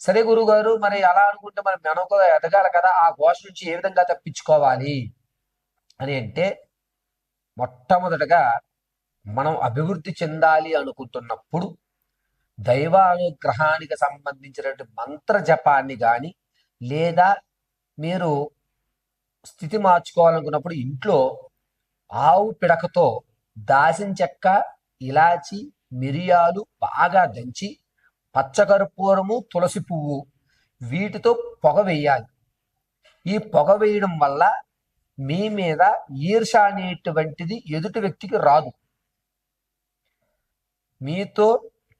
సరే గురుగారు మరి అలా అనుకుంటే మరి మనం కూడా ఎదగాలి కదా ఆ ఘోష నుంచి ఏ విధంగా తప్పించుకోవాలి అని అంటే మొట్టమొదటగా మనం అభివృద్ధి చెందాలి అనుకుంటున్నప్పుడు దైవానుగ్రహానికి సంబంధించినటువంటి మంత్ర జపాన్ని కానీ లేదా మీరు స్థితి మార్చుకోవాలనుకున్నప్పుడు ఇంట్లో ఆవు పిడకతో దాసిన చెక్క ఇలాచి మిరియాలు బాగా దంచి పచ్చకర్పూరము తులసి పువ్వు వీటితో పొగ వేయాలి. ఈ పొగ వేయడం వల్ల మీ మీద ఈర్ష అనేటువంటిది ఎదుటి వ్యక్తికి రాదు. మీతో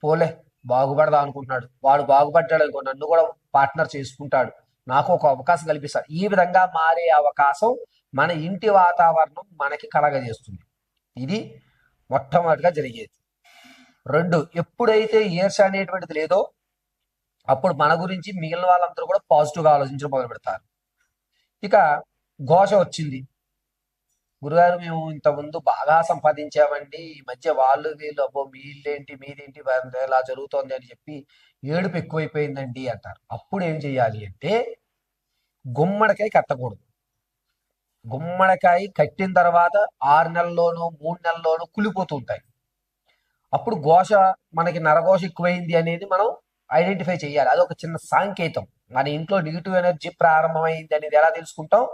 పోలే బాగుపడదా అనుకుంటున్నాడు. వాడు బాగుపడ్డాడు అనుకో నన్ను కూడా పార్ట్నర్ చేసుకుంటాడు. నాకు ఒక అవకాశం కల్పిస్తాడు. ఈ విధంగా మారే అవకాశం మన ఇంటి వాతావరణం మనకి కలగజేస్తుంది. ఇది మొట్టమొదటిగా జరిగేది. రెండు ఎప్పుడైతే ఈర్ష అనేటువంటిది లేదో అప్పుడు మన గురించి మిగిలిన వాళ్ళందరూ కూడా పాజిటివ్గా ఆలోచించడం మొదలు పెడతారు. ఇక ఘోష వచ్చింది. గురుగారు మేము ఇంత ముందు బాగా సంపాదించామండి. ఈ మధ్య వాళ్ళు వీళ్ళు అబ్బో మీళ్ళేంటి మీదేంటి వారి ఇలా జరుగుతోంది అని చెప్పి ఏడుపు ఎక్కువైపోయిందండి అంటారు. అప్పుడు ఏం చేయాలి అంటే గుమ్మడికాయ కట్టకూడదు. గుమ్మడికాయ కట్టిన తర్వాత ఆరు నెలల్లోనూ మూడు నెలల్లోనూ కులిపోతూ ఉంటాయి. అప్పుడు ఘోష మనకి నరఘోష ఎక్కువైంది అనేది మనం ఐడెంటిఫై చేయాలి. అది ఒక చిన్న సాంకేతం. మన ఇంట్లో నెగిటివ్ ఎనర్జీ ప్రారంభమైంది అనేది ఎలా తెలుసుకుంటాం?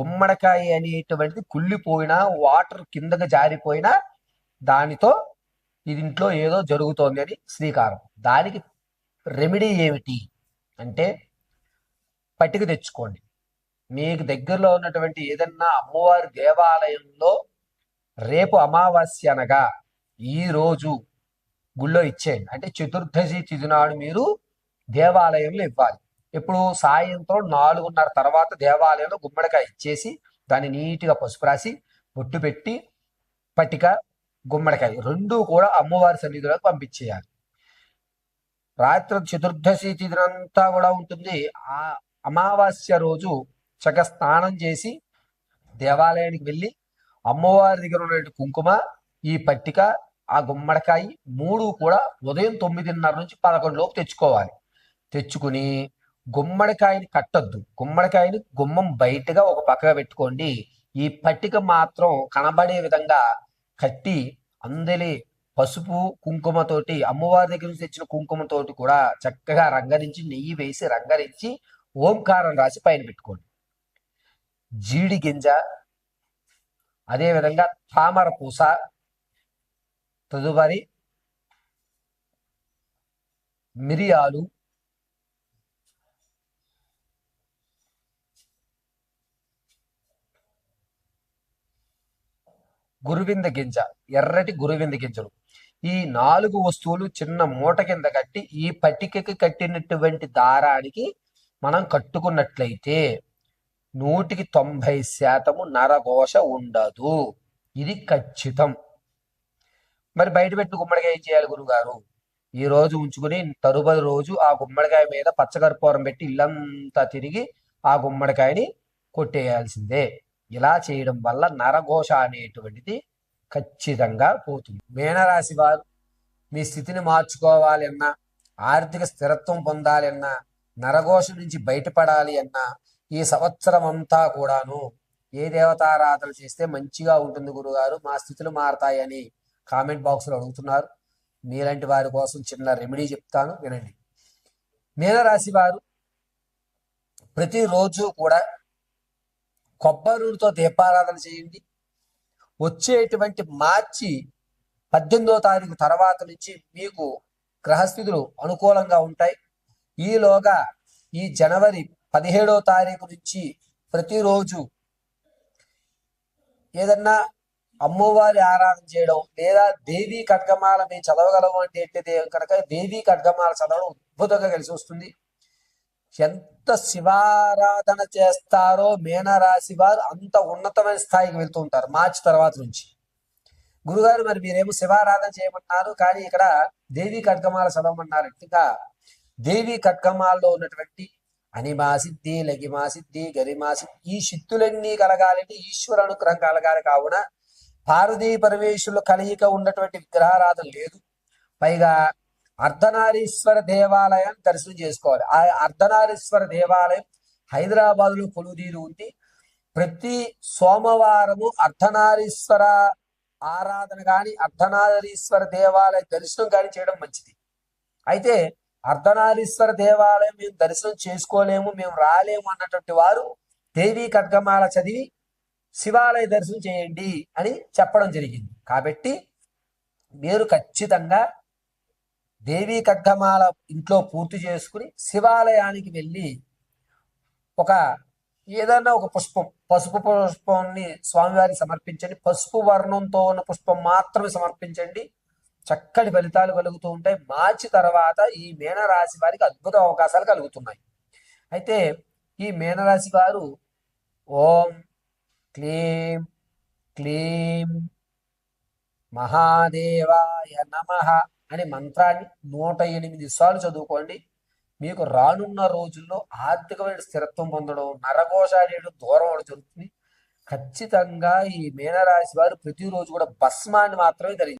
గుమ్మడికాయ అనేటువంటిది కుళ్ళిపోయినా వాటర్ కిందకి జారిపోయినా దానితో ఇది ఇంట్లో ఏదో జరుగుతోంది అని శ్రీకారం. దానికి రెమెడీ ఏమిటి? అంటే పట్టిక తెచ్చుకోండి. మీకు దగ్గరలో ఉన్నటువంటి ఏదన్నా అమ్మవారి దేవాలయంలో రేపు అమావాస్య అనగా ఈ రోజు గుళ్ళో ఇచ్చేయండి అంటే చతుర్దశి తిథి నాడు మీరు దేవాలయంలో ఇవ్వాలి. ఇప్పుడు సాయంత్రం నాలుగున్నర తర్వాత దేవాలయంలో గుమ్మడికాయ ఇచ్చేసి దాన్ని నీట్గా పసుపు రాసి బొట్టు పెట్టి పట్టిక గుమ్మడికాయ రెండు కూడా అమ్మవారి సన్నిధిలోకి పంపించేయాలి. రాత్రి చతుర్దశి తిథినంతా కూడా ఉంటుంది. ఆ అమావాస్య రోజు చక్క స్నానం చేసి దేవాలయానికి వెళ్ళి అమ్మవారి దగ్గర ఉన్నటువంటి కుంకుమ ఈ పట్టిక ఆ గుమ్మడికాయ మూడు కూడా ఉదయం తొమ్మిదిన్నర నుంచి పదకొండు లోపు తెచ్చుకోవాలి. తెచ్చుకుని గుమ్మడికాయని కట్టొద్దు. గుమ్మడికాయని గుమ్మం బయటగా ఒక పక్కగా పెట్టుకోండి. ఈ పట్టిక మాత్రం కనబడే విధంగా కట్టి అందలి పసుపు కుంకుమతోటి అమ్మవారి దగ్గర నుంచి తెచ్చిన కుంకుమతోటి కూడా చక్కగా రంగరించి నెయ్యి వేసి రంగరించి ఓంకారం రాసి పైన పెట్టుకోండి. జీడి గింజ అదేవిధంగా తామర పూస తదుపరి మిరియాలు. గురువింద గింజ ఎర్రటి గురువింద గింజలు. ఈ నాలుగు వస్తువులు చిన్న మూట కింద కట్టి ఈ పట్టికకి కట్టినటువంటి దారానికి మనం కట్టుకున్నట్లయితే నూటికి తొంభై శాతము నరఘోష ఉండదు. ఇది ఖచ్చితం. మరి బయట పెట్టి గుమ్మడికాయ చేయాలి గురుగారు ఈ రోజు ఉంచుకుని తరుబడి రోజు ఆ గుమ్మడికాయ మీద పచ్చకర్పూరం పెట్టి ఇల్లంతా తిరిగి ఆ గుమ్మడికాయని కొట్టేయాల్సిందే. ఇలా చేయడం వల్ల నరఘోష అనేటువంటిది ఖచ్చితంగా పోతుంది. మీనరాశి వారు మీ స్థితిని మార్చుకోవాలి అన్నా ఆర్థిక స్థిరత్వం పొందాలి అన్నా నరఘోష నుంచి బయటపడాలి అన్నా ఈ సంవత్సరం అంతా కూడాను ఏ దేవతారాధన చేస్తే మంచిగా ఉంటుంది గురుగారు మా స్థితులు మారతాయని కామెంట్ బాక్స్లో అడుగుతున్నారు. మీలాంటి వారి కోసం చిన్న రెమెడీ చెప్తాను వినండి. మీనరాశి వారు ప్రతిరోజు కూడా కొబ్బరితో దీపారాధన చేయండి. వచ్చేటువంటి మార్చి పద్దెనిమిదో తారీఖు తర్వాత నుంచి మీకు గ్రహస్థితులు అనుకూలంగా ఉంటాయి. ఈలోగా ఈ జనవరి పదిహేడో తారీఖు నుంచి ప్రతిరోజు ఏదన్నా అమ్మవారి ఆరాధన చేయడం లేదా దేవీ ఖడ్గమాల మేము చదవగలము అంటే ఏంటిది కనుక దేవీ ఖడ్గమాల చదవడం అద్భుతంగా కలిసి వస్తుంది. ఎంత శివారాధన చేస్తారో మీనరాశి వారు అంత ఉన్నతమైన స్థాయికి వెళ్తూ ఉంటారు మార్చి తర్వాత నుంచి. గురుగారు మరి మీరేమో శివారాధన చేయమంటున్నారు కానీ ఇక్కడ దేవీ ఖడ్గమాల చదవమన్నారు. ఇంకా దేవీ ఖడ్గమాల్లో ఉన్నటువంటి అనిమా సిద్ధి లగిమా సిద్ధి గరిమా సిద్ధి ఈ శక్తులన్నీ కలగాలంటే ఈశ్వర అనుగ్రహం కలగాలి కావున భారతీయ పరమేశ్వరుల కలయిక ఉన్నటువంటి విగ్రహారాధన లేదు. పైగా అర్ధనారీశ్వర దేవాలయాన్ని దర్శనం చేసుకోవాలి. ఆ అర్ధనారీశ్వర దేవాలయం హైదరాబాద్లో కొలుదీరు ఉంది. ప్రతి సోమవారము అర్ధనారీశ్వర ఆరాధన గాని అర్ధనారీశ్వర దేవాలయ దర్శనం కానీ చేయడం మంచిది. అయితే అర్ధనారీశ్వర దేవాలయం మేము దర్శనం చేసుకోలేము మేము రాలేము అన్నటువంటి వారు దేవీ ఖడ్గమాల చదివి శివాలయ దర్శనం చేయండి అని చెప్పడం జరిగింది. కాబట్టి మీరు ఖచ్చితంగా దేవీ కగ్గమాల ఇంట్లో పూర్తి చేసుకుని శివాలయానికి వెళ్ళి ఒక ఏదైనా ఒక పుష్పం పసుపు పుష్పాన్ని స్వామివారికి సమర్పించండి. పసుపు వర్ణంతో ఉన్న పుష్పం మాత్రమే సమర్పించండి. చక్కటి ఫలితాలు కలుగుతూ ఉంటాయి. మార్చి తర్వాత ఈ మేనరాశి వారికి అద్భుత అవకాశాలు కలుగుతున్నాయి. అయితే ఈ మేనరాశి వారు ఓం క్లీం క్లీం మహాదేవాయ నమ అనే మంత్రాన్ని నూట ఎనిమిది సార్లు చదువుకోండి. మీకు రానున్న రోజుల్లో ఆర్థికమైన స్థిరత్వం పొందడం నరఘోష అనేది దూరం అవడం జరుగుతుంది. ఖచ్చితంగా ఈ మీనరాశి వారు ప్రతిరోజు కూడా భస్మాన్ని మాత్రమే ధరించారు